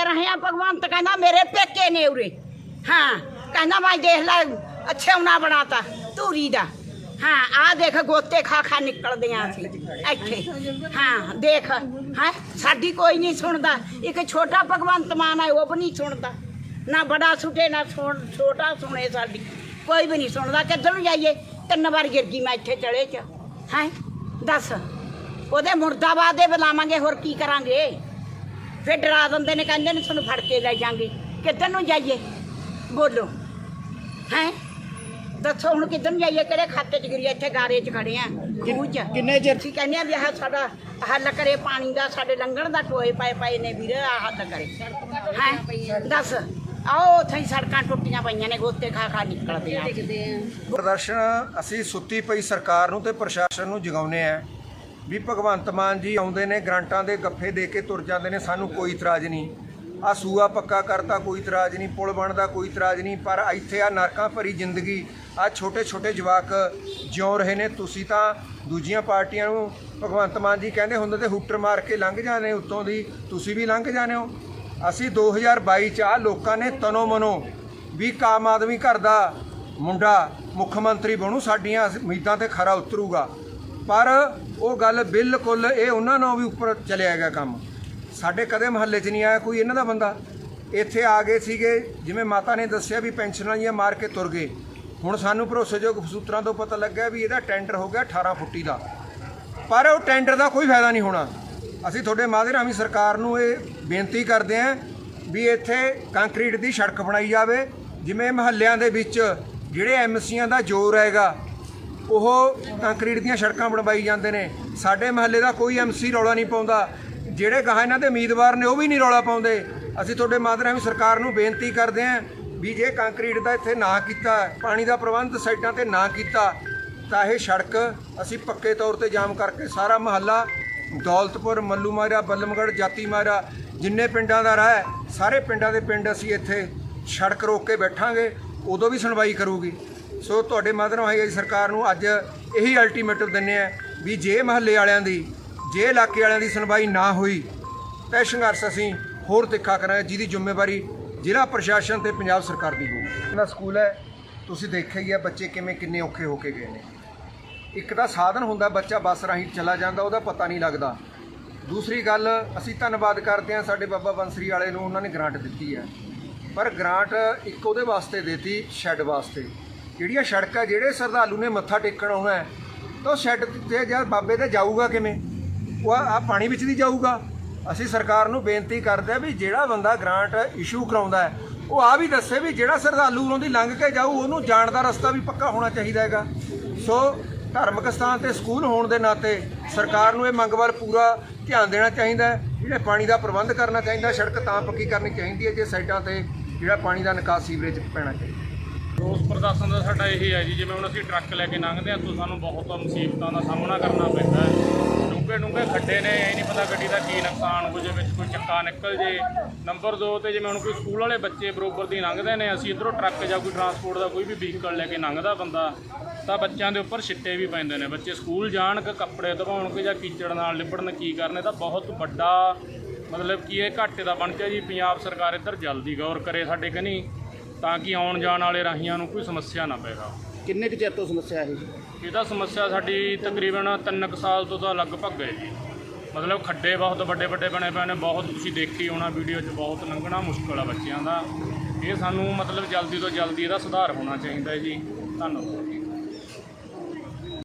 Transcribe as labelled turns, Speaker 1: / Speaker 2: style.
Speaker 1: ਤੇ ਰਹੇ ਆ, ਭਗਵੰਤ ਕਹਿੰਦਾ ਮੇਰੇ ਪੇਕੇ ਨੇ ਉਰੇ। ਹਾਂ, ਕਹਿੰਦਾ ਮੈਂ ਦੇਖ ਲੈ, ਅੱਛਾ ਬਣਾਤਾ, ਧੂਰੀ ਦਾ। ਹਾਂ ਆ ਦੇਖ ਗੋਤੇ ਖਾ ਖਾ ਨਿਕਲਦੇ ਆ ਅਸੀਂ, ਇੱਥੇ। ਹਾਂ, ਦੇਖ, ਹੈ, ਸਾਡੀ ਕੋਈ ਨਹੀਂ ਸੁਣਦਾ। ਇੱਕ ਛੋਟਾ ਭਗਵੰਤ ਮਾਨ ਹੈ ਉਹ ਵੀ ਨਹੀਂ ਸੁਣਦਾ। ਨਾ ਬੜਾ ਸੁਟੇ, ਨਾ ਛੋਟਾ ਸੁਣੇ ਸਾਡੀ। ਕੋਈ ਵੀ ਨਹੀਂ ਸੁਣਦਾ, ਕਿੱਧਰ ਨੂੰ ਜਾਈਏ? ਤਿੰਨ ਵਾਰ ਗਿਰ ਗਈ ਮੈਂ ਇੱਥੇ ਚੜੇ ਚ। ਹੈ, ਦੱਸ, ਉਹਦੇ ਮੁਰਦਾਬਾਦ ਦੇ ਬੁਲਾਵਾਂਗੇ, ਹੋਰ ਕੀ ਕਰਾਂਗੇ? ਫਿਰ ਡਰਾ ਦਿੰਦੇ ਨੇ ਕਹਿੰਦੇ ਨੇ ਤੁਹਾਨੂੰ ਫੜ ਕੇ ਲੈ ਜਾਾਂਗੇ ਕਿੱਧਰ ਨੂੰ ਜਾਈਏ? ਬੋਲੋ। ਹੈ? ਦੱਸੋ ਹੁਣ ਕਿੱਧਰ ਨੂੰ ਜਾਈਏ? ਕਿਹੜੇ ਖਾਤੇ 'ਚ ਗਿਰੀਏ? ਇੱਥੇ ਗਾਰੇ 'ਚ ਖੜੇ ਆ ਖੂਹ 'ਚ।
Speaker 2: ਕਿੰਨੇ ਚਿਰ?
Speaker 1: ਅਸੀਂ ਕਹਿੰਦੇ ਆ ਵੀ ਆਹ ਸਾਡਾ ਹੱਲ ਕਰੇ ਪਾਣੀ ਦਾ ਸਾਡੇ ਲੰਘਣ ਦਾ ਟੋਏ ਪਏ ਪਏ ਨੇ ਵੀਰ ਆਹ ਹੱਲ ਕਰੇ ਹੈ? ਦੱਸ। ਆਓ ਉੱਥੇ ਹੀ ਸੜਕਾਂ ਟੁੱਟੀਆਂ ਪਈਆਂ ਨੇ ਗੋਤੇ ਖਾ ਖਾ ਨਿਕਲਦੇ ਆ।
Speaker 3: ਪ੍ਰਦਰਸ਼ਨ ਅਸੀਂ ਸੁੱਤੀ ਪਈ ਸਰਕਾਰ ਨੂੰ ਤੇ ਪ੍ਰਸ਼ਾਸਨ ਨੂੰ ਜਗਾਉਨੇ ਆ। ਵੀ ਭਗਵੰਤ ਮਾਨ ਜੀ ਆਉਂਦੇ ਨੇ, ਗ੍ਰਾਂਟਾਂ ਦੇ ਗੱਫੇ ਦੇ ਕੇ ਤੁਰ ਜਾਂਦੇ ਨੇ, ਸਾਨੂੰ ਕੋਈ ਇਤਰਾਜ਼ ਨਹੀਂ। ਆ ਸੂਆ ਪੱਕਾ ਕਰਤਾ, ਕੋਈ ਇਤਰਾਜ਼ ਨਹੀਂ, ਪੁਲ ਬਣਦਾ, ਕੋਈ ਇਤਰਾਜ਼ ਨਹੀਂ, ਪਰ ਇੱਥੇ ਆ ਨਰਕਾਂ ਭਰੀ ਜ਼ਿੰਦਗੀ ਆ ਛੋਟੇ ਛੋਟੇ ਜਵਾਕ ਜਿਉ ਰਹੇ ਨੇ। ਤੁਸੀਂ ਤਾਂ ਦੂਜੀਆਂ ਪਾਰਟੀਆਂ ਨੂੰ ਭਗਵੰਤ ਮਾਨ ਜੀ ਕਹਿੰਦੇ ਹੁੰਦੇ ਤੇ ਹੁੱਟਰ ਮਾਰ ਕੇ ਲੰਘ ਜਾਣੇ ਉੱਤੋਂ ਦੀ। ਤੁਸੀਂ ਵੀ ਲੰਘ ਜਾਣੇ ਹੋ। ਅਸੀਂ 2022 ਚ ਆ ਲੋਕਾਂ ਨੇ ਤਨੋ ਮਨੋ ਵੀ ਕਾਮ ਆਦਮੀ ਘਰ ਦਾ ਮੁੰਡਾ ਮੁੱਖ ਮੰਤਰੀ ਬਣੂ, ਸਾਡੀਆਂ ਉਮੀਦਾਂ ਤੇ ਖਰਾ ਉਤਰੂਗਾ। ਪਰ ਉਹ ਗੱਲ ਬਿਲਕੁਲ ਇਹ ਉਹਨਾਂ ਨੂੰ ਵੀ ਉੱਪਰ ਚਲਿਆ ਗਿਆ ਕੰਮ। ਸਾਡੇ ਕਦੇ ਮਹੱਲੇ 'ਚ ਨਹੀਂ ਆਇਆ ਕੋਈ ਇਹਨਾਂ ਦਾ ਬੰਦਾ। ਇੱਥੇ ਆ ਗਏ ਸੀਗੇ, ਜਿਵੇਂ ਮਾਤਾ ਨੇ ਦੱਸਿਆ ਵੀ ਪੈਨਸ਼ਨਾਂ ਜੀਆਂ ਮਾਰ ਕੇ ਤੁਰ ਗਏ। ਹੁਣ ਸਾਨੂੰ ਭਰੋਸੇਯੋਗ ਸੂਤਰਾਂ ਤੋਂ ਪਤਾ ਲੱਗਿਆ ਵੀ ਇਹਦਾ ਟੈਂਡਰ ਹੋ ਗਿਆ 18 ਫੁੱਟੀ ਦਾ। ਪਰ ਉਹ ਟੈਂਡਰ ਦਾ ਕੋਈ ਫਾਇਦਾ ਨਹੀਂ ਹੋਣਾ। ਅਸੀਂ ਤੁਹਾਡੇ ਮਾਧਿਅਮ ਰਾਹੀਂ ਸਰਕਾਰ ਨੂੰ ਇਹ ਬੇਨਤੀ ਕਰਦੇ ਹਾਂ ਵੀ ਇੱਥੇ ਕੰਕਰੀਟ ਦੀ ਸੜਕ ਬਣਾਈ ਜਾਵੇ। ਜਿਵੇਂ ਮਹੱਲਿਆਂ ਦੇ ਵਿੱਚ ਜਿਹੜੇ ਐਮਸੀਆਂ ਦਾ ਜ਼ੋਰ ਹੈਗਾ ਉਹ ਕੰਕਰੀਟ ਦੀਆਂ ਸੜਕਾਂ ਬਣਵਾਈ ਜਾਂਦੇ ਨੇ। ਸਾਡੇ ਮਹੱਲੇ ਦਾ ਕੋਈ ਐਮਸੀ ਰੌਲਾ ਨਹੀਂ ਪਾਉਂਦਾ। ਜਿਹੜੇ ਗਾਹ ਇਹਨਾਂ ਦੇ ਉਮੀਦਵਾਰ ਨੇ, ਉਹ ਵੀ ਨਹੀਂ ਰੌਲਾ ਪਾਉਂਦੇ। ਅਸੀਂ ਤੁਹਾਡੇ ਮਾਧਿਅਮ ਵੀ ਸਰਕਾਰ ਨੂੰ ਬੇਨਤੀ ਕਰਦੇ ਹਾਂ ਵੀ ਜੇ ਕੰਕਰੀਟ ਦਾ ਇੱਥੇ ਨਾ ਕੀਤਾ, ਪਾਣੀ ਦਾ ਪ੍ਰਬੰਧ ਸਾਈਡਾਂ ਤੇ ਨਾ ਕੀਤਾ, ਤਾਂ ਇਹ ਸੜਕ ਅਸੀਂ ਪੱਕੇ ਤੌਰ ਤੇ ਜਾਮ ਕਰਕੇ ਸਾਰਾ ਮਹੱਲਾ ਦੌਲਤਪੁਰ ਮੱਲੂ ਮਾਰਿਆ ਬੱਲਮਗੜ੍ਹ ਜਾਤੀ ਮਾਰਿਆ ਜਿੰਨੇ ਪਿੰਡਾਂ ਦਾ ਰਾਹ ਸਾਰੇ ਪਿੰਡਾਂ ਦੇ ਪਿੰਡ ਅਸੀਂ ਇੱਥੇ ਸੜਕ ਰੋਕ ਕੇ ਬੈਠਾਂਗੇ। ਉਦੋਂ ਵੀ ਸੁਣਵਾਈ ਕਰੂਗੀ। ਸੋ ਤੁਹਾਡੇ ਮਾਧਿਅਮ ਰਾਹੀਂ ਜੀ ਸਰਕਾਰ ਨੂੰ ਅੱਜ ਇਹੀ ਅਲਟੀਮੇਟਮ ਦਿੰਨੇ ਆ ਵੀ ਜੇ ਮਹੱਲੇ ਵਾਲਿਆਂ ਦੀ, ਜੇ ਇਲਾਕੇ ਵਾਲਿਆਂ ਦੀ ਸੁਣਵਾਈ ਨਾ ਹੋਈ, ਤਾਂ ਇਹ ਸੰਘਰਸ਼ ਅਸੀਂ ਹੋਰ ਤਿੱਖਾ ਕਰਾਂਗੇ, ਜਿਹਦੀ ਜ਼ਿੰਮੇਵਾਰੀ ਜ਼ਿਲ੍ਹਾ ਪ੍ਰਸ਼ਾਸਨ ਤੇ ਪੰਜਾਬ ਸਰਕਾਰ ਦੀ ਹੋਊਗੀ। ਇਹਨਾਂ ਸਕੂਲ ਹੈ? ਤੁਸੀਂ ਦੇਖਿਆ ਹੀ ਹੈ ਬੱਚੇ ਕਿਵੇਂ, ਕਿੰਨੇ ਔਖੇ ਹੋ ਕੇ ਗਏ ਨੇ। ਇੱਕ ਤਾਂ ਸਾਧਨ ਹੁੰਦਾ ਬੱਚਾ ਬੱਸ ਰਾਹੀਂ ਚਲਾ ਜਾਂਦਾ, ਉਹਦਾ ਪਤਾ ਨਹੀਂ ਲੱਗਦਾ। ਦੂਸਰੀ ਗੱਲ, ਅਸੀਂ ਧੰਨਵਾਦ ਕਰਦੇ ਹਾਂ ਸਾਡੇ ਬਾਬਾ ਬੰਸਰੀ ਵਾਲੇ ਨੂੰ, ਉਹਨਾਂ ਨੇ ਗ੍ਰਾਂਟ ਦਿੱਤੀ ਹੈ। ਪਰ ਗ੍ਰਾਂਟ ਇੱਕ ਉਹਦੇ ਵਾਸਤੇ ਦਿੱਤੀ, ਸ਼ੈੱਡ ਵਾਸਤੇ। ਜਿਹੜੀਆਂ ਸੜਕਾਂ ਜਿਹੜੇ ਸ਼ਰਧਾਲੂ ਨੇ ਮੱਥਾ ਟੇਕਣ ਆਉਣਾ ਹੈ, ਤਾਂ ਉਹ ਸ਼ੈੱਡ ਤੇ ਜਾਂ ਬਾਬੇ ਤੇ ਜਾਊਗਾ ਕਿਵੇਂ? ਉਹ ਆ ਪਾਣੀ ਵਿੱਚ ਦੀ ਜਾਊਗਾ। ਅਸੀਂ ਸਰਕਾਰ ਨੂੰ ਬੇਨਤੀ ਕਰਦੇ ਆ ਵੀ ਜਿਹੜਾ ਬੰਦਾ ਗ੍ਰਾਂਟ ਇਸ਼ੂ ਕਰਾਉਂਦਾ ਹੈ, ਉਹ ਆ ਵੀ ਦੱਸੇ ਵੀ ਜਿਹੜਾ ਸ਼ਰਧਾਲੂ ਉਰੋਂ ਦੀ ਲੰਘ ਕੇ ਜਾਊ, ਉਹਨੂੰ ਜਾਣ ਦਾ ਰਸਤਾ ਵੀ ਪੱਕਾ ਹੋਣਾ ਚਾਹੀਦਾ ਹੈਗਾ। ਸੋ ਧਾਰਮਿਕ ਸਥਾਨ ਤੇ ਸਕੂਲ ਹੋਣ ਦੇ ਨਾਤੇ ਸਰਕਾਰ ਨੂੰ ਇਹ ਮੰਗ ਵੱਲ ਪੂਰਾ ਧਿਆਨ ਦੇਣਾ ਚਾਹੀਦਾ ਹੈ। ਜਿਹੜੇ ਪਾਣੀ ਦਾ ਪ੍ਰਬੰਧ ਕਰਨਾ ਚਾਹੀਦਾ, ਸੜਕ ਤਾਂ ਪੱਕੀ ਕਰਨੀ ਚਾਹੀਦੀ ਹੈ, ਜੇ ਸਾਈਡਾਂ ਤੇ ਜਿਹੜਾ ਪਾਣੀ ਦਾ ਨਿਕਾਸ ਸੀਵਰੇਜ ਪੈਣਾ ਚਾਹੀਦਾ।
Speaker 4: ਰੋਸ ਪ੍ਰਦਰਸ਼ਨ ਦਾ ਸਾਡਾ ਇਹ ਹੈ ਜੀ, ਜਿਵੇਂ ਹੁਣ ਅਸੀਂ ਟਰੱਕ ਲੈ ਕੇ ਲੰਘਦੇ ਹਾਂ, ਤਾਂ ਸਾਨੂੰ ਬਹੁਤ ਮੁਸੀਬਤਾਂ ਦਾ ਸਾਹਮਣਾ ਕਰਨਾ ਪੈਂਦਾ ਹੈ। ਡੂੰਘੇ ਡੂੰਘੇ ਖੱਡੇ ਨੇ, ਇਹ ਨਹੀਂ ਪਤਾ ਗੱਡੀ ਦਾ ਕੀ ਨੁਕਸਾਨ ਹੋ ਜੇ ਵਿੱਚ ਕੋਈ ਚੱਕਾ ਨਿਕਲ ਜੇ। ਨੰਬਰ 2 ਤੇ ਜਿਵੇਂ ਹੁਣ ਕੋਈ ਸਕੂਲ ਵਾਲੇ ਬੱਚੇ ਬਰੋਬਰ ਦੀ ਲੰਘਦੇ ਨੇ, ਅਸੀਂ ਇਧਰੋਂ ਟਰੱਕ ਜਾਂ ਕੋਈ ਟਰਾਂਸਪੋਰਟ ਦਾ ਕੋਈ ਵੀ ਵਹੀਕਲ ਲੈ ਕੇ ਲੰਘਦਾ ਬੰਦਾ, ਤਾਂ ਬੱਚਿਆਂ ਦੇ ਉੱਪਰ ਛਿੱਟੇ ਵੀ ਪੈਂਦੇ ਨੇ। ਬੱਚੇ ਸਕੂਲ ਜਾਣ ਕਿ ਕੱਪੜੇ ਧਵਾਉਣ ਕਿ ਜਾਂ ਕੀਚੜ ਨਾਲ ਲਿਬੜਨ ਕੀ ਕਰਨੇ ਤਾਂ ਬਹੁਤ ਵੱਡਾ ਮਤਲਬ ਕਿ ਇਹ ਘਾਟੇ ਦਾ ਬਣ ਕੇ ਜੀ। ਪੰਜਾਬ ਸਰਕਾਰ ਇੱਧਰ ਜਲਦੀ ਗੌਰ ਕਰੇ ਸਾਡੇ ਕਨੀ ਤਾਂ ਕਿ ਆਉਣ ਜਾਣ ਵਾਲੇ ਰਾਹੀਆਂ ਨੂੰ ਕੋਈ ਸਮੱਸਿਆ ਨਾ ਪੈਗਾ
Speaker 2: ਕਿੰਨੇ ਕੁ ਚਿਰ ਤੋਂ ਸਮੱਸਿਆ ਇਹ?
Speaker 4: ਇਹ ਤਾਂ ਸਮੱਸਿਆ ਸਾਡੀ ਤਕਰੀਬਨ 3 ਕੁ ਸਾਲ ਤੋਂ ਤਾਂ ਲਗਭਗ ਹੈ ਜੀ। ਮਤਲਬ ਖੱਡੇ ਬਹੁਤ ਵੱਡੇ ਵੱਡੇ ਬਣੇ ਪਏ ਨੇ ਬਹੁਤ ਤੁਸੀਂ ਦੇਖੀ ਹੋਣਾ ਵੀਡੀਓ 'ਚ ਬਹੁਤ ਲੰਘਣਾ ਮੁਸ਼ਕਲ ਆ ਬੱਚਿਆਂ ਦਾ। ਇਹ ਸਾਨੂੰ ਮਤਲਬ ਜਲਦੀ ਤੋਂ ਜਲਦੀ ਇਹਦਾ ਸੁਧਾਰ ਹੋਣਾ ਚਾਹੀਦਾ ਹੈ ਜੀ। ਧੰਨਵਾਦ।